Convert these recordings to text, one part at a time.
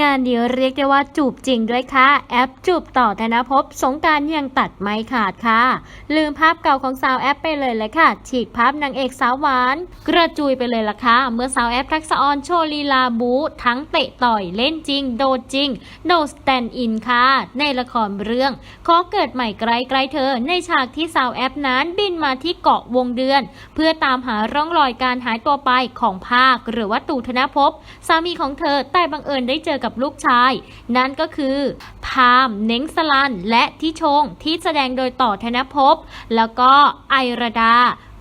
งานเดียวเรียกได้ว่าจูบจริงด้วยค่ะ แอปจูบต่อธนภพสงการยังตัดไม่ขาดค่ะ ลืมภาพเก่าของสาวแอปไปเลยเลยค่ะ ฉีกภาพนางเอกสาวหวาน กระจุยไปเลยล่ะค่ะ เมื่อสาวแอปทักษะออนโชว์ลีลาบูทั้งเตะต่อยเล่นจริง โดดจริงโนสแตนอินค่ะ ในละครเรื่อง ขอเกิดใหม่ไกลไกลเธอ ในฉากที่สาวแอปนั้นบินมาที่เกาะวงเดือน เพื่อตามหาร่องรอยการหายตัวไปของภาค หรือว่าตู่ธนภพสามีของเธอแต่บังเอิญได้เจอกับลูกชาย นั่นก็คือพามเน้งสลัน และทิชงที่แสดงโดยต่อธนภพ แล้วก็ไอราดา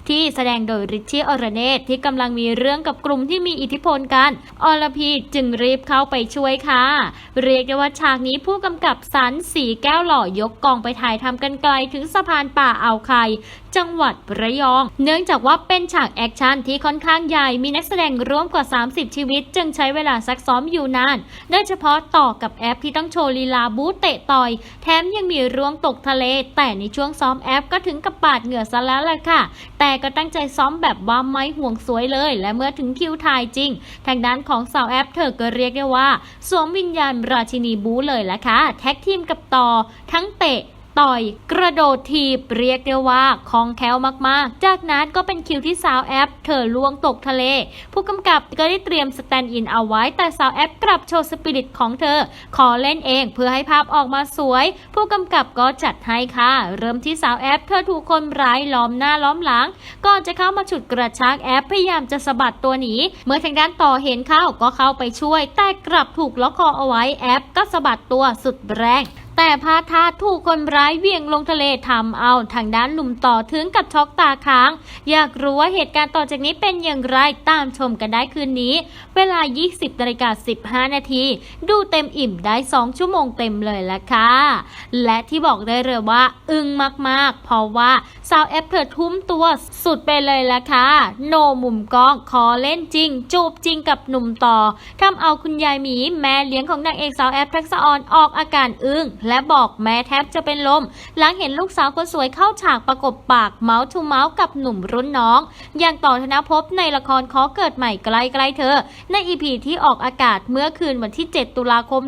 ที่แสดงโดยริชชี่อรเนตที่กำลังมีเรื่องกับกลุ่มที่มีอิทธิพลกัน อรพีจึงรีบเข้าไปช่วยค่ะ เรียกได้ว่าฉากนี้ผู้กำกับสันสีแก้วหล่อยกกองไปถ่ายทำกันไกลถึงสะพานป่าอ่าไข่ จังหวัดระยอง เนื่องจากว่าเป็นฉากแอคชั่นที่ค่อนข้างใหญ่ มีนักแสดงร่วมกว่า 30 ชีวิต จึงใช้เวลาซักซ้อมอยู่นาน โดยเฉพาะต่อกับแอปที่ต้องโชว์ลีลาบูเตะต่อย แถมยังมีร่วงตกทะเล แต่ในช่วงซ้อมแอปก็ถึงกับปาดเหงื่อซะแล้วแหละค่ะ แต่ก็ตั้งใจซ้อมแบบว่าไม่ห่วงสวยเลย และเมื่อถึงคิวถ่ายจริง ทางด้านของสาวแอปเธอก็เรียกได้ว่า สวมวิญญาณราชินีบูเลยละค่ะ แท็กทีมกับต่อ ทั้งเตะ ต่อย กระโดดทีบเรียกได้ว่าคล่องแคล่วมากๆ จากนั้นก็เป็นคิวที่สาวแอป เธอล่วงตกทะเล ผู้กำกับก็ได้เตรียมสแตนด์อินเอาไว้ แต่สาวแอปกลับโชว์สปิริตของเธอ ขอเล่นเองเพื่อให้ภาพออกมาสวย ผู้กำกับก็จัดให้ค่ะ เริ่มที่สาวแอป เธอถูกคนร้ายล้อมหน้าล้อมหลังก่อนจะเข้ามาฉุดกระชากแอปพยายามจะสะบัดตัวหนีเมื่อทางด้านต่อเห็นเข้าก็เข้าไปช่วย แต่กลับถูกล็อกคอเอาไว้แอปก็สะบัดตัวสุดแรง แต่พาทาถูกคนร้ายเหวี่ยงลงทะเลทำเอาทางด้านหนุ่มต่อถึงกับช็อกตาค้าง อยากรู้ว่าเหตุการณ์ต่อจากนี้เป็นอย่างไรตามชมกันได้คืนนี้ เวลา 20นาฬิกา15 นาที ดูเต็มอิ่มได้ 2 ชั่วโมงเต็มเลยละค่ะ และที่บอกได้เลยว่า อึ้งมากๆ เพราะว่าสาวแอปเธอทุ่มตัวสุดไปเลยละค่ะ โนมุมกล้องขอเล่นจริง จูบจริงกับหนุ่มต่อทำเอาคุณยายหมีแม่เลี้ยงของนางเอกสาวแอปทักษะออนออกอาการอึ้งและบอกแม้แทบจะเป็นลม หลังเห็นลูกสาวคนสวยเข้าฉากประกบปากเมาส์ทูเมาส์กับหนุ่มรุ่นน้อง อย่างต่อธนภพในละครขอเกิดใหม่ใกล้ๆเธอ ในอีพีที่ออกอากาศเมื่อคืนวันที่ 7 ตุลาคม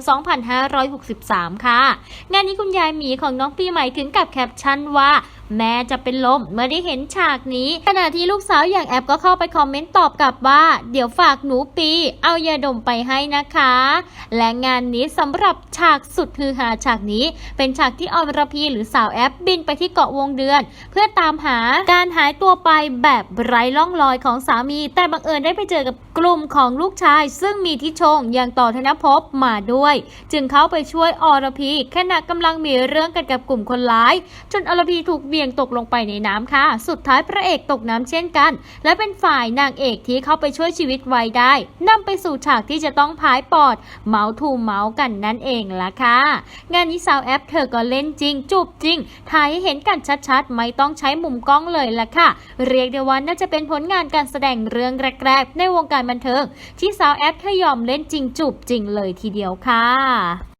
2563 ค่ะ งานนี้คุณยายหมีของน้องปีใหม่ถึงกับแคปชั่นว่าแม่จะเป็นลมเมื่อได้เห็นฉากนี้ ขณะที่ลูกสาวอย่างแอปก็เข้าไปคอมเมนต์ตอบกลับว่า เดี๋ยวฝากหนูปี เอายาดมไปให้นะคะ และงานนี้สำหรับฉากสุดฮือฮาฉากนี้ เป็นฉากที่ออรรพีหรือสาวแอปบินไปที่เกาะวงเดือน เพื่อตามหาการหายตัวไปแบบไร้ร่องรอยของสามี แต่บังเอิญได้ไปเจอกับกลุ่มของลูกชาย ซึ่งมีทิชงอย่างต่อธนภพมาด้วย จึงเข้าไปช่วยอรพีขณะกำลังมีเรื่องกันกับกลุ่มคนร้าย จนอรพีถูกเบี่ยงตกลงไปในน้ำค่ะ สุดท้ายพระเอกตกน้ำเช่นกัน และเป็นฝ่ายนางเอกที่เข้าไปช่วยชีวิตไว้ได้นำไปสู่ฉากที่จะต้องพายปอด เมาทูเมากันนั่นเองล่ะค่ะ งานนี้สาวแอปเธอก็เล่นจริง จูบจริง ถ่ายให้เห็นกันชัดๆ ไม่ต้องใช้มุมกล้องเลยล่ะค่ะ เรียกได้ว่าน่าจะเป็นผลงานการแสดงเรื่องแรกๆ ในวงการบันเทิง ที่สาวแอปเธอยอมเล่นจริงจูบจริงเลยทีเดียวค่ะ